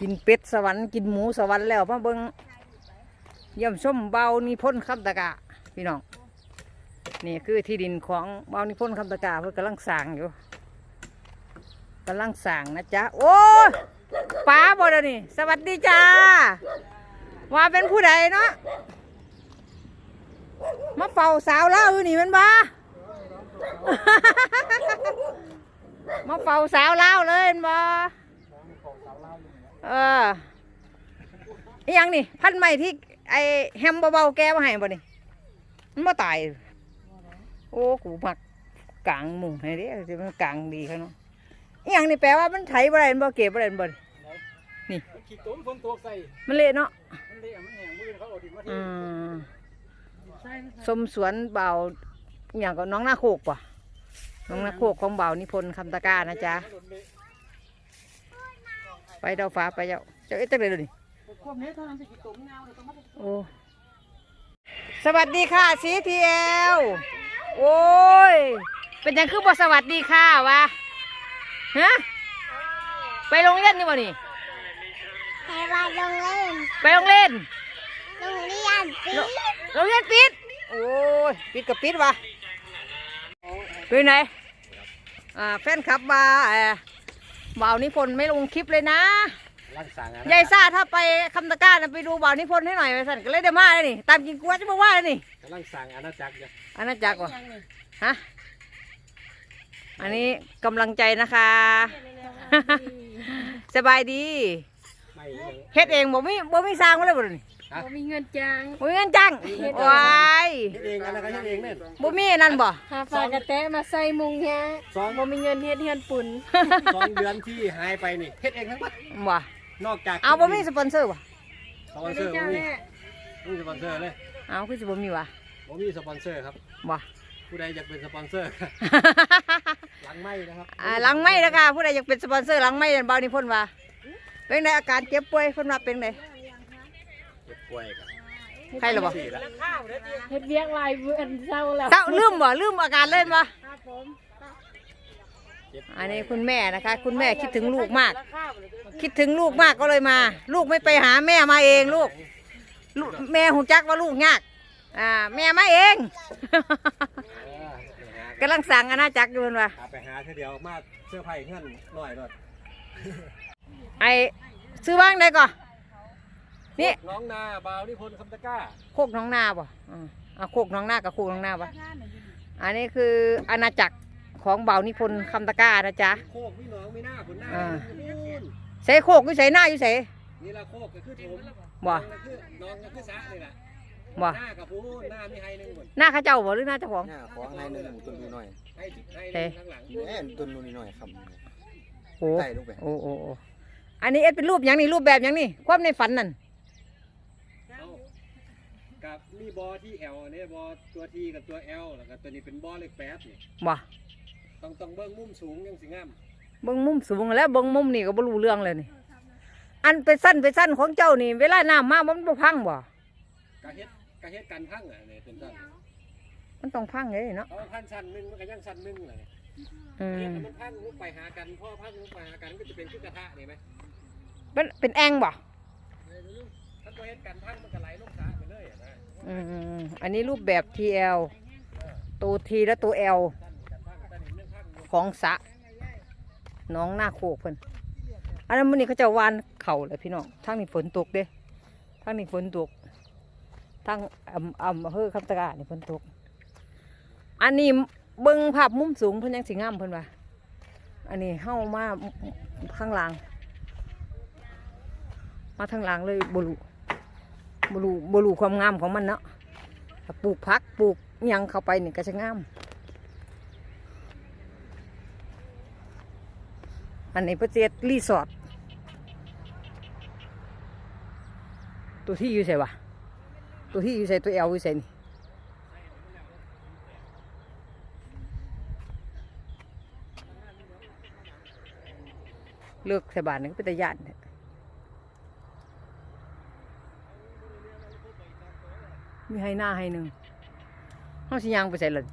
กินเป็ดสวรรค์กินหมูสวรรค์แล้วมาเบิงเยี่ยมชมเบานิพนคำตะกะ พี่น้องนี่คือที่ดินของเบานิพนคำตะกะเพื่อกำลังสร้างอยู่กำลังสร้างนะจ๊ะโอ้ป้าบ่เดี๋ยนี้สวัสดีจ้าว่าเป็นผู้ใดเนาะมาเฝ้าสาวเล่าอยู่นี่มันบ้ามาเฝ้าสาวเล่าเลยเห็นบ่ เอออหยังนี่ พันใหม่ที่ไอแฮมเบาๆแกมาให้บ่นี่มันบ่ตาย โอ้กูมักกลางมุงให้เด้สิมันกลางดีเขาเนาะอหยังนี่แปลว่ามันไถบ่ได้มันบ่เก็บบ่ได้มันบ่นี่ขี้ตุ้มฝนตกใส่มันเละเนาะมันเละมันแห้งมือเขาเอาดินมาอืที่มสมสวนเบาอหย่างก็น้องนาโคกป่ะน้องนาโคกของเบานิพนธ์คำตะกร้านะจ๊ะไป เดาฟ้าไปเจ้าเจ้าเอ๊ะจังเลยดูนี่ควบเนี้ยเท่านั้นสิขี้ตุ้มเงาเลยต้องมาโอ้สวัสดีค่ะซีทีเอลโอ้ย เป็นยังคือบ่สวัสดีค่ะวะฮะไปโรงเรียนนี่บ่นี่ไปวันโรงเรียนไปโรงเรียนโรงเรียนปีโรงเรียนปิดโอ้ยปิดกับปิดวะเป็นไงอ่าแฟนคลับมาเอ่อ บ่าวนิพนธ์ไม่ลงคลิปเลยนะร่างสางยายซ่าถ้าไปคำตะกร้านะไปดูบ่าวนิพนธ์ให้หน่อยไปสั่นก็เลยได้มาเลยนี่ ตามจริงกูว่าจะมาว่าเลยนี่ร่างสางอาณาจักรเนี่ยอันนั้นจักรวะฮะ อันนี้กำลังใจนะคะ สบายดีไม่ยังเฮ็ดเองบ่มีบ่มีสร้างมาเลยบ่นี่ บ่มีเงินจ้างบ่มีเงินจ้างวายเฮ็ดเองอะไรก็เฮ็ดเองเนี่ยบ่มีนั่นบ่หาฝากกระแตะมาใส่มุงเฮียสองบ่มีเงินเฮ็ดเฮือนปุ่นสองเดือนที่หายไปนี่เฮ็ดเองทั้งหมดบ่นอกจากเอาบ่มีสปอนเซอร์บ่สปอนเซอร์บ่มีบ่มีสปอนเซอร์เลยเอาคือสิบ่มีวะบ่มีสปอนเซอร์ครับบ่ผู้ใดอยากเป็นสปอนเซอร์หลังไม่นะครับอ่าหลังไม่นะคะผู้ใดอยากเป็นสปอนเซอร์หลังไม่เบานี่พ่นว่าเป็นไงอาการเจ็บป่วยเพิ่นว่าเป็นไง เจ็บป่วยครับใครเหรอบ่สี่ละเฮ็ดเวียกหลายเดือนเศร้าแล้วเศร้าลืมบ่ลืมอาการเล่นบ่ครับผมเจ็บอันนี้คุณแม่นะคะ คุณแม่คิดถึงลูกมาก คิดถึงลูกมากก็เลยมา ลูกไม่ไปหาแม่มาเองลูกลูกแม่หูจักว่าลูกยากอ่าแม่มาเองเออกำลังสั่งอาณาจักรอยู่เพิ่นว่าหาไปหาเท่าเดียวมาเสื้อผ้าเงื่อนหน่อยหน่อยไอซื้อบ้างได้ก่อน นี่น้องนาบาวนิพนธ์คำตะกร้าโคกน้องนาบ่อ่าอ่าโคกน้องนากับโคกน้องนาบ่อันนี้คืออาณาจักรของเบานิพนธ์คำตะกร้านะจ๊ะ โคกพี่น้องไม่น่าผลหน้าอ่านู่นใส่โคกอยู่ใส่หน้าอยู่ใส่นี่ละโคกก็คือผมบ่ น้องก็คือน้องก็คือสะนี่แหละบ่ หน้ากับผู้หน้ามีไฮหนึ่งหมดหน้าเข้าเจ้าบ่หรือหน้าเจ้าของ หน้าขอให้หนึ่งหมูตุนดูหน่อยไฮจิไฮหนึ่งข้างหลังแม่นตุนดูนิดหน่อยครับโอ้ใต้ลูกแบบโอ้โอ้โอ้อันนี้เอ็ดเป็นรูปหยังนี่รูปแบบหยังนี่ความในฝันนั่นเอา กับมีบอที่แอลเนี่ยบอตัวทีกับตัวแอลแล้วก็ตัวนี้เป็นบอเล็กแป๊บนี่บ่ต้องต้องเบิ้งมุมสูงยังสิงามเบิ่งมุมสูงแล้วเบิ่งมุมนี่ก็บ่รู้เรื่องเลยนี่ อันไปสั้นไปสั้นของเจ้านี่ เวลาน้ำมามันบ่พังบ่กะเฮ็ดกะเฮ็ดกันพังอะเนี่ยเป็นสั้นมันต้องพังเลยเนาะเอาพันสั้นหนึ่งมันก็ยังสั้นหนึ่งเลยอืเฮ็ดมให้มันพังลุกไปหากันพ่อพังลุกไปหากันก็จะเป็นขึ้นกระทะนี่ไหมเป็นเป็นแองบ่ถ้าตัวเฮ็ดกันพังมันก็ไหลลงสระไปเลย อืมอืมอืมอันนี้รูปแบบ TL ตัว T และตัว L สั้นกันพังแต่นี่มันพังอยู่ของสระน้องหน้าโคกเพิ่นอันนั้นมื้อนี้เขาจะวานเข่าเลยพี่น้องทางนี้ฝนตกเด้ทางนี้ฝนตกทางอำอำเภอคำตะกร้านี่ฝนตก อันนี้เบิ่งภาพมุมสูงเพิ่นยังสิงามเพิ่นว่าอันนี้เฮามาข้างหล่าง มาทางหล่างเลยบ่รู้ บรูบรูความงามของมันเนาะปลูกพักปลูกยังเข้าไปนี่ก็จะงาม อันนี้ประเทศรีสอร์ทตัวที่อยู่ใส่วะตัวที่อยู่ใส่ตัวเอลอยู่ใส่นี่เลือกใส่บานนี่ก็เป็นตะยานเนี่ย มีให้หน้าให้หนึ่งเขาสิยางไปใส่เลย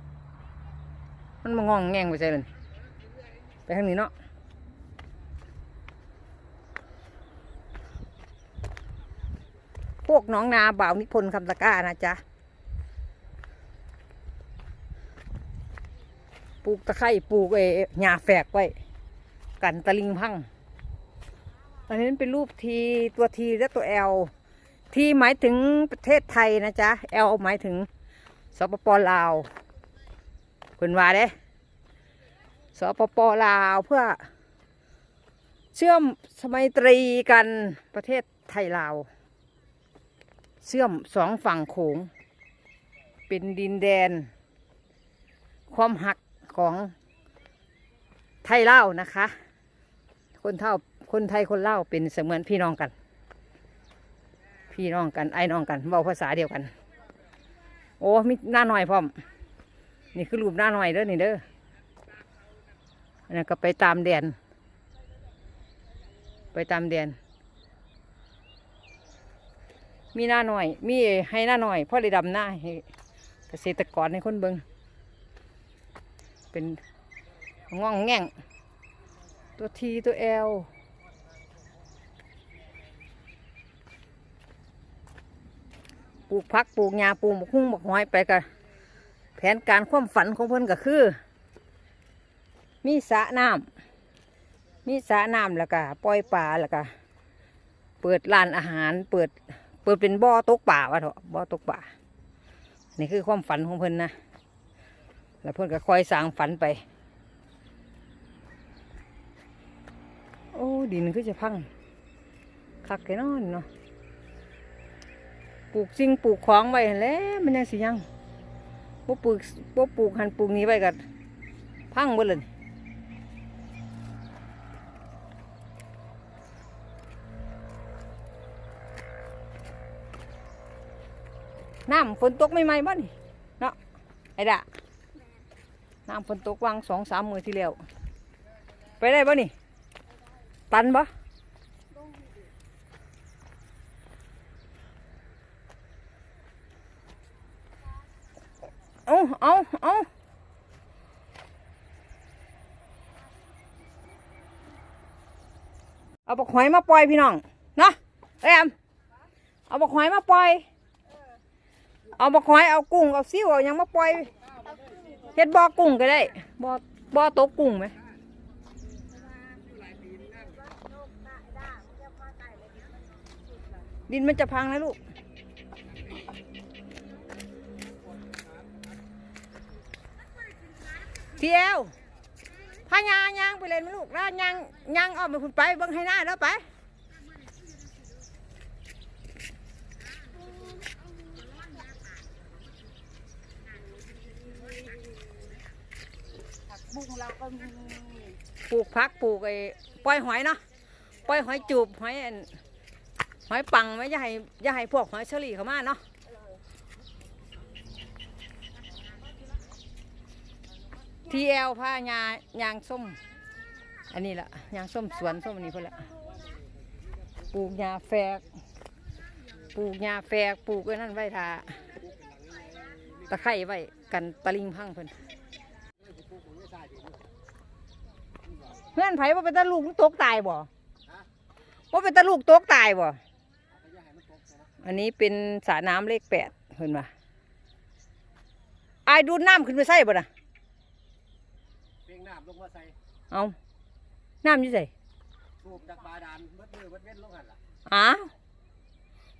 มันมางองแงงไปใส่เลยไปทางนี้เนาะพวกน้องนาบ่าวนิพนธ์คำตะก้านะจ๊ะปลูกตะไคร้ปลูกเอหญ้าแฝกไว้ กันตะลิงพังอันนี้เป็นรูปทีตัวทีและตัวแอล ทีหมายถึงประเทศไทยนะจ๊ะแอลหมายถึงสปปลาวคุณว่าเด้สปปลาวเพื่อ เชื่อมสมัยตรีกันประเทศไทยลาว เชื่อมสองฝั่งโขง เป็นดินแดน ความหักของไทยเล่าวนะคะ คนเท่าคนไทยคนเล่าเป็นเสมือนพี่น้องกัน พี่น้องกันไอ้น้องกันเว้าภาษาเดียวกัน โอ้มีหน้าหน่อยพร้อม นี่คือรูปหน้าหน่อยเด้อนี่เด้ออันนั้ก็ไปตามแดน ไปตามแดน มีหน้าหน่อย มีให้หน้าหน่อยพ่อเลยดำหน้าให้เกษตรกรในคนเบิงเป็นง่องแง่ง ตัวทีตัวแอล ลูกพักปลูกหญ้าปลูกหมกหุ้งหมกหอยไปกับแผนการความฝันของเพิ่อนก็คือ มีสระน้ำมีสระน้ำแล้วก็ปล่อยปลาแล้วก็เปิดร้านอาหาร เปิด เปิดเป็นบ่อตกป่าวะเถอะบ่อตกป่านี่คือความฝันของเพิ่อนนะแล้วเพิ่อนก็คอยสร้างฝันไป โอ้ดินคือจะพังคักแค่นอนเนาะ ปลูกสิ่งปลูกของไว้หั่นแหล้วมันยังสิยังบ่ปลูกบ่ปลูกหันปลูกนี้ไว้กันพังหมดเลยน้ำฝนตกไม่ไหมบ้านี่เนาะไอ้ดะน้ำฝนตกวางสองสามมือที่แล้ว ไปได้บ้านี่ ตันบ่ เอาเอาเอาเอาบักหอยมาปล่อยพี่น้องนะเอ้ยแอมเอาบักหอยมาปล่อย เอาบักหอยเอากุ้งเอาซิวเอายังมาปล่อยเฮ็ดบ่อกุ้งก็ได้บ่อบ่อตกกุ้งไหมดินมันจะพังนะลูก เที่ยวพายางยางไปเลยไหมลูกแล้วยางยางออกไปคุณไปเบิ่งให้หน้าแล้วไปบุ้งเราก็มีปลูกพักปลูกไอ้ปล่อยหอยเนาะปล่อยหอยจูบหอยอันหอยปังไว้อย่าให้อย่าให้พวกหอยเชอรี่เข้ามาเนาะ ทีเอลผ้ายายางส้ม อันนี้ละยางส้มสวนส้มอันนี้เพื่อนละปลูกยาแฝก ปลูกยาแฝกปลูกไว้นั่นไว้ทาตะไคร้ไว้กันตะลิงพังเพิ่นเพื่อนไผว่าเป็นตาลูกตกตายบ่ว่าเป็นตาลูกตกตายบ่อันนี้เป็นสระน้ำเลขแปดเห็นปะอายดูดน้ำขึ้นไปใส่บ่นะเพียงน้ำลงมาใส่เอาน้ำอยี่ใส่สูบจากบาดาลเบิดมือเบิดเว้นลงหันล่ะอ้าว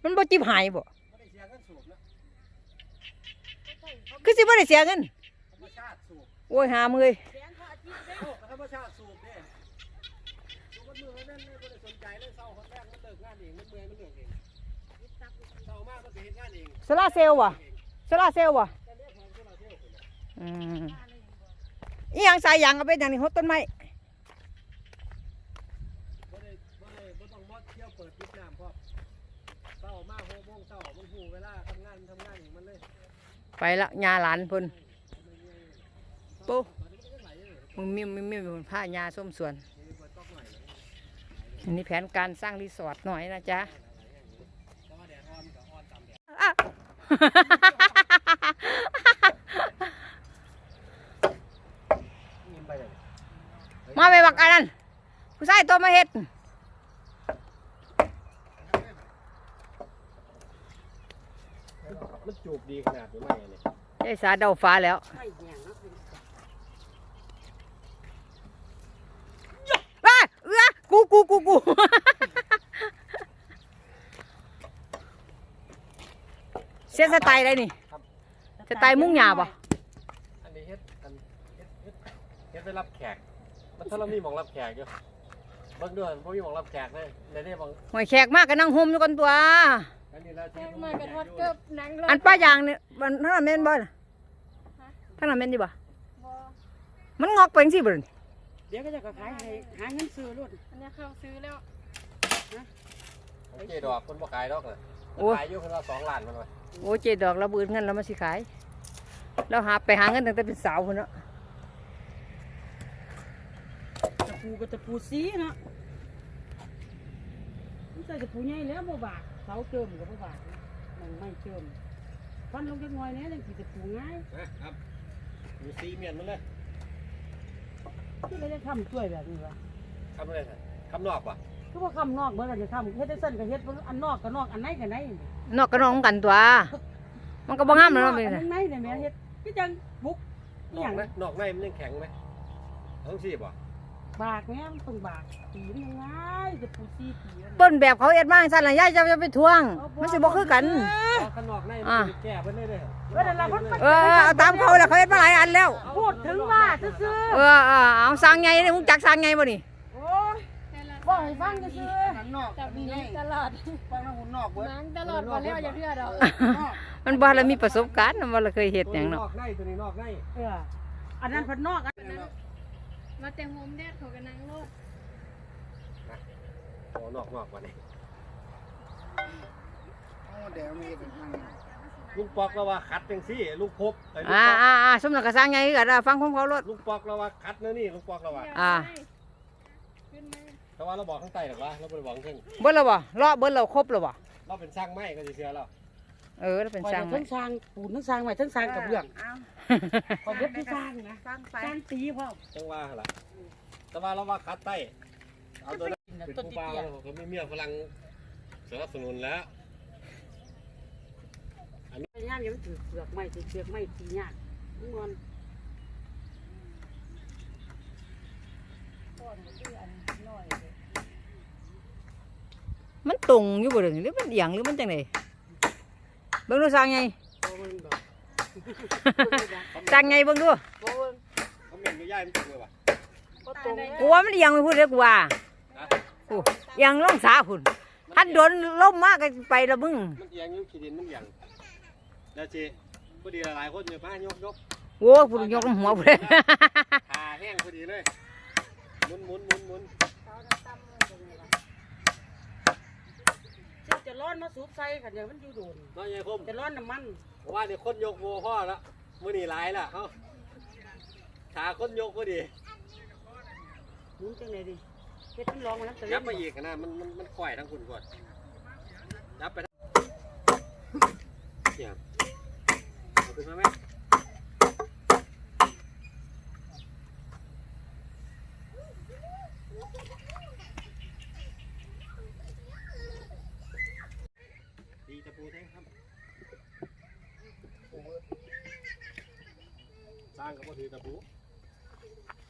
มันบ่จิบหายบ่ไม่ได้เสียเงินสูบนะคือสิบ่ได้เสียเงินธรรมชาติสูบโอ้ยหามือเอ้ยโอ้ธรรมชาติสูบเนี่ยสูบเบิดมือเบิดเว้นเลยไม่ได้สนใจเลยเศร้าคนแรกมันเลิกงานเองมันเมื่อยมันเลิกเองเศร้ามากมันไปเห็นงานเองโซลาร์เซลล์บ่โซลาร์เซลล์บ่จะเรียกของที่เราเที่ยวคนละอืม อีหยังสายยางก็เป็นอย่างนี้หดต้นไม้บ่ได้บ่ได้บ่ต้องมอดเที่ยวเปิดปิดน้ำเพราะเศร้ามากโหโมงเศร้ามันหูเวลาทำงานมันทำงานเองมันเลยไปละยาหลานเพุ่นปูมึงมีมีมีมีผ้ายาส้มสวน อันนี้แผนการสร้างรีสอร์ทหน่อยนะจ๊ะ อะ ยิ้มไปเลย มาไปบักอันนั้นผู้ชายตัวมาเฮ็ดมันจูบดีขนาดหรือไม่เนี่ยยายสาเดาฟ้าแล้วไม่แห้งนะคุณว้าเอื้อกูกูกูกูเส้นสไตล์อะไรนี่สไตล์มุ้งหยาบ่อันนี้เฮ็ดอันเฮ็ดเฮ็ดเฮ็ดไปรับแขกมัน ถ้าเรามีหมองรับแขกอยู่เบิ่งด้วยบ่มีหมองรับแขกเลยในนี้บางหอยแขกมากก็นั่งห่มอยู่กันตัว อันนี้เราแจ้งมากระทอดเกิบหนังรถอันป้ายางเนี่ยมันท่านนนแม่นบ่น่ะท่านนนแม่นดีบ่บ่มันงอกไปจังซี่บ่ล่ะเดี๋ยวก็จะขายให้หาเงินซื้อรถอันนี้เข้าซื้อแล้วเจดอกคนบ่ขายดอกน่ะขายอยู่คนละสองล้านมันว่าโอ้เจดอกเราบืนเงินเรามาสิขายเราหาไปหาเงินตั้งแต่เป็นสาวพุ่นเนาะ ตะปูก็ตะปูสีเนาะไม่ใช่ตะปูใหญ่แล้วบ่บาดเสาเจิมก็บ่บาดมันไม่เจิมฟันลงจักหน่อยแหน่จังสิตะปูง่ายนะครับมีซีเมียนมันเลยที่เราจะทำช่วยแบบนี้วะคำอะไรท่านคำนอกป่ะคือว่าคำนอกเมื่อเราจะทำเฮ็ดได้สั้นก็เฮ็ดอันนอกก็นอกอันไหนก็ไหนนอกก็นอกกันตัว มันก็บ่งามแล้วเนาะอัเป็นนไงไหนเนี่ยแม่เฮ็ดก็จังบุกนออกหย่างไหมนอกในมันยังแข็งไหมทั้งสี่ป่ะ บากแม่มันต้องบากตีมันยังไงตะปูสีตีมันต้นแบบเขาเอ็ดมาสั่นล่ะยายจะจะไปทวง มันสิบ่คือกันข้างนอกในมันจะแก้ไปเรื่อยๆเออนั่นล่ะมันมันเออเอาตามเขาแล้วเขาเอ็ดมาหลายอันแล้ว พูดถึงว่าซื่อเออเออเอาสร้างไงเนี่ยมึงจักสร้างไงบ่นี่ๆโอ้ยบอกให้ฟังซื่อจับหนังตลอดฟังทางหุ่นนอกเบิดหนังตลอดบ่แล้วอย่าเพื่อดอกมันบ่ละมีประสบการณ์มันบ่ละเคยเฮ็ดหยังนเนาะ อกในตัวนี้นอกในเอออันนั้นเพันนอกอัน มาแต่งโฮมแดดเขาก็นั่งรถโอ้นอกนอกกว่านี้ลุงปอกเราว่าคัดจังซี่ลุงพบไอ้ลุงอ่าปอกอ่าอ่าสมนักก็สร้างไงคือกันอะฟังของเขารถ ลุงปอกเราว่าคัดนะนี่ลุงปอกเราว่าอ่า ขึ้นมาแต่ว่าเราบอกข้างใต้หรอกวะเราไม่ได้บอกข้างเบิดแล้วบ่เลาะเบิดแล้วครบแล้วบ่เราเป็นสร้างไม้ก็จะเชื่อเรา เออแล้วเป็นปล่อยสร้างทั้งสร้างปูนทั้งสร้างไว้ทั้งสร้างกับเบื้องเอาขอเบ็ดทั้งสร้างนะสร้างไปสร้างตีพ่อจังว่าหั่นล่ะแต่ว่าเราว่าคัดใต้เอาตัวนั้นเป็นต้นผู้ตีบ่าวเตี้ยเขาไม่เมียฝรั่งสนับสนุนแล้วพยายามอย่ามันถือเปลือกไม้ถือเปลือกไม้ตียากมันงอนมันตรงอยู่บ่เด้อหรือมันเอียงหรือมันจังไดเบิ่งดูสร้างไงสร้างไงเบิ่งดูโอ้ยเขาเมียก็ย่ายมันตรงเลยวะกูว่ามันเอียงไปพูดเด้อกูว่าโอ้เอียงลงสาพุ่นถ้าโดนลมมากก็ไปละมึงมันเอียงยุ่ขี้ดินมันเอียงแล้วจีพอดีหลายคนอยู่บ้านยกยกโอ้พุ่นยกหัวเลยขาแห้งพอดีเลยหมุนหมุนหมุนหมุน ซึ่ง จะร้อนมาสูบใส่ขันอย่างมันอยู่โดนน้อยใหญ่คมจะร้อนน้ำมันว่าเดี๋ยวคนยกโมพ่อละมื่อนี่หลายละเขาขาคนยกพอดีหมุนจังไหนดิเฮ็ดมันร้องมาแล้วแต่ยับมาอีกนะมันมันมันข่อยทั้งคุณก่อนยับไปทั้งเสียบเอาขึ้นมาไหมดีตะปูแท่งครับสร้างกับพ่อถือตะปู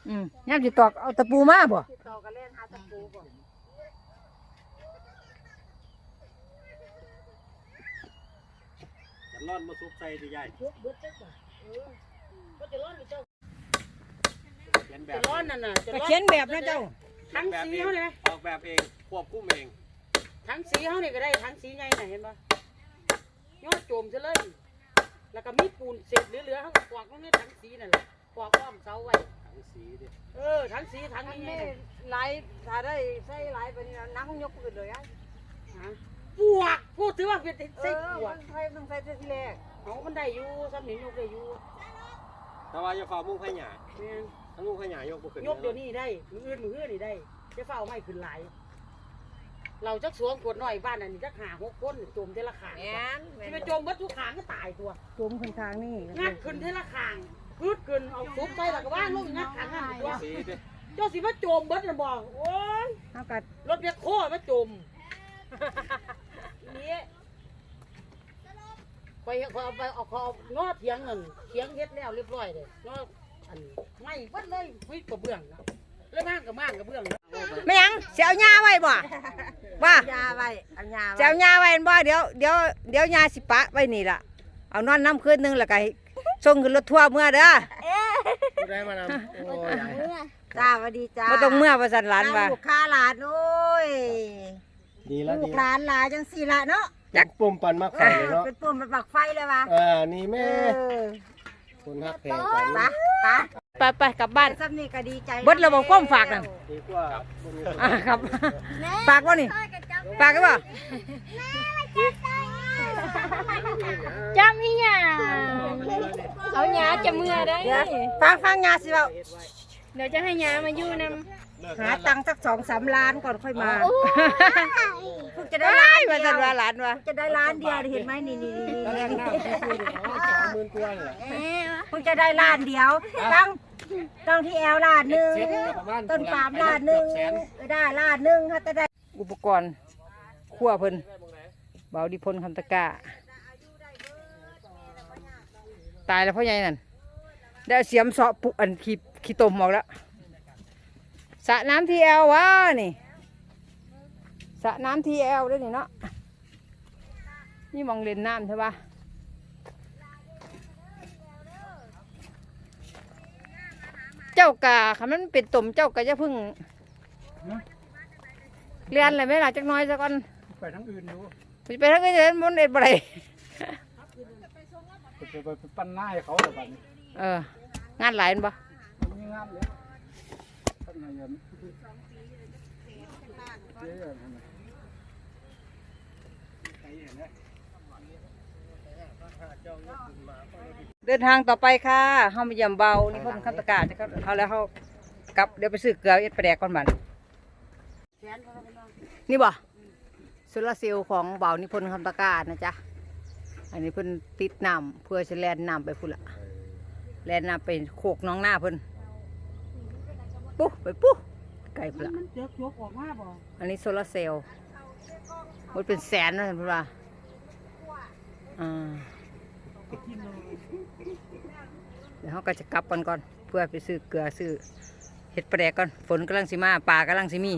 อืมยามสิตอกเอาตะปูมาบ่ต่อกันเล่นหาตะปูก่อนจะร่อนมาซุปใส่ดีใหญ่เบิดเบิดจังจ้ะเออก็จะร้อนหรือเจ้าเขียนแบจะบร้อนนั่นน่ะจะก็ร้อนเขียนแบบนะเจ้า ทั้งแบบสีเองเขาเลยไหมออกแบบเองควบคุมเองทั้งสีเขาเนี่ยก็ได้ทั้งสีไงน่ะเห็นปะยอดโจมซะเลย แล้วก็มีปูนเศษเหลือๆเขาก็กวาดตรงนี้ทั้งสีนั่นแหละกวาดอ้อมเสาไว้ทั้งสีดิเออทั้งสีทั้งอันนี้นี้หลายถ้าได้ใส่หลายไปนี่นังยกปืนเลยอะฮะปวกพูดถือว่าเป็นเอใส่อปวกมันใส่ต้องใส่ทีแรกเอามันได้อยู่ซ้ำนี่ยกได้อยู่แต่ว่าจะฝ่ามุ่งขยายแม่นถ้ามุ่งขยายยกบุขึ้นยกเดี๋ยวนี้ได้มืออื่นมืออื่นนี่ได้จะเฝ้าไม่ขึ้นหลาย เราจักสวงขวดน้อยบ้านอันนี้จักหาหกคนโจมเทละขางแม่นที่ไปโจมวัดทุกขางก็ตายตัวจมข้างๆนี่งัดขึ้นเทละขางพืดขึ้นเอาซุปใส่แล้วก็ว่างลงงัดขางงัดตัวสีดิเจ้าสิมาโจมเบิดน่ะบอกโอ้ยเฮาก็รถเบียโคมาโจมนี่ไปอยขอยเอาไปเอาขอเอางอเถียงนั่นเถียงเฮ็ดแล้วเรียบร้อยเลยงออันไม่เบิดเลยคุยกระเบื้องนะ เลยม่างกับม่างกระเบื้องนะไม่หยังเสียวยาไว้บ่ว่ายาไว้อันยาเสียวยาไว้บ่เดี๋ยวเดี๋ยวเดี๋ยวยาสิปะไว้นี่ล่ะเอานอนน้ำคืนนึงแล้วก็ให้ส่งขึ้นรถทัวร์เมื่อเด้อผู้ใดมานำโอ้ยจ้าสวัสดีจ้าบ่ต้องเมื่อประสันหลานว่าลูกค้าหลานโอ้ยดีแล้วลูดีกหลานหลานจังสี่ละเนาะอยากปุ่มปันมากไฟเลยเนาะเป็นปุ่มเป็นปักไฟเลยวะอ่านี่เอแม่อคนฮักแพงกันปะปะ ไปไปกลับบ้านซ้ำนี่ก็ดีใจเบิดระบบความฝากนั่น ดีกว่าบ่มีอ่าครับ ฝากว่านี่ ฝากกันบ่จำนี่หยาเอาหยาจะเมื่อได้เดี๋ยวฟังฟังงานสิว่า เดี๋ยวจะให้หยามาอยู่น หาตังค์สักสองสามล้านก่อนค่อยมาำโอ้เพิ่งจะได้ได้ล้านมาเดีสัยนวว่าหลานว่าจะได้ล้านเดียวเห็นไหมนี่นี่นี่ตอนแรกหน้าพี่พูดอยู่เนาะสองหมื่นกว่าเนี่ยเพิ่งจะได้ล้านเดียวตั้งต้องที่แอลล้านหนึ่งเช็คกับประมาณต้นปาล์มล้านหนึ่งเกือบแสนได้ล้านหนึ่งค่ะแต่ได้อุปกรณ์ขั้วเพิ่นเบาดิพลคำตะกร้าตายแล้วพ่อใหญ่นั่นได้เอาเสียมเสาะปุอันขี้ขี้ตมออกแล้ว สระน้ำทีแอลวะนี่สระน้ำทีแอลด้วยนี่เนาะนี่มองเล่นน้ำใช่ปะเจ้ากาค่ะมันเป็นตมเจ้ากาจะพึ่งเรียนเลยไหมล่ะจักหน้อยสักก่อนไปทั้งอื่นดูสิไปทางอื่นเดินมันเอ็ดบ่ได้ไปไปไปปั้นหน้าให้เขาเลยบัดนี้เอองานหลายแม่นบ่มันมีงานเลย ปั้นหน้าเงินเยอะๆนั่นน่ะใครเห็นไหมเดินทางต่อไปค่ะเฮามาเยี่ยมเบา นี่เพิ่นคำตะกร้าจะเขาเอาแล้วเฮากลับเดี๋ยวไปซื้อเกลือเอ็ดปลาแดกก่อนบัดนี่บ่โซลาเซลล์ของเบานิพนธ์คำตะกร้านะจ๊ะ อันนี้เพิ่นติดน้ำเพื่อจะแล่นน้ำไปพุ่นละแล่นน้ำไปโคกน้องหน้าเพิ่น ปุ๊ไปปุ๊ไกลพุ่นละมันเดือดยกออกมาบ่อันนี้โซลาร์เซลล์มันเป็นแสนนะท่านผู้ว่าอ่าเดี๋ยวเขาก็จะกลับกันก่อน เพื่อไปซื้อเกลือซื้อเห็ดปลาแดกก่อน ฝนกำลังสิมาป่ากำลังสิมี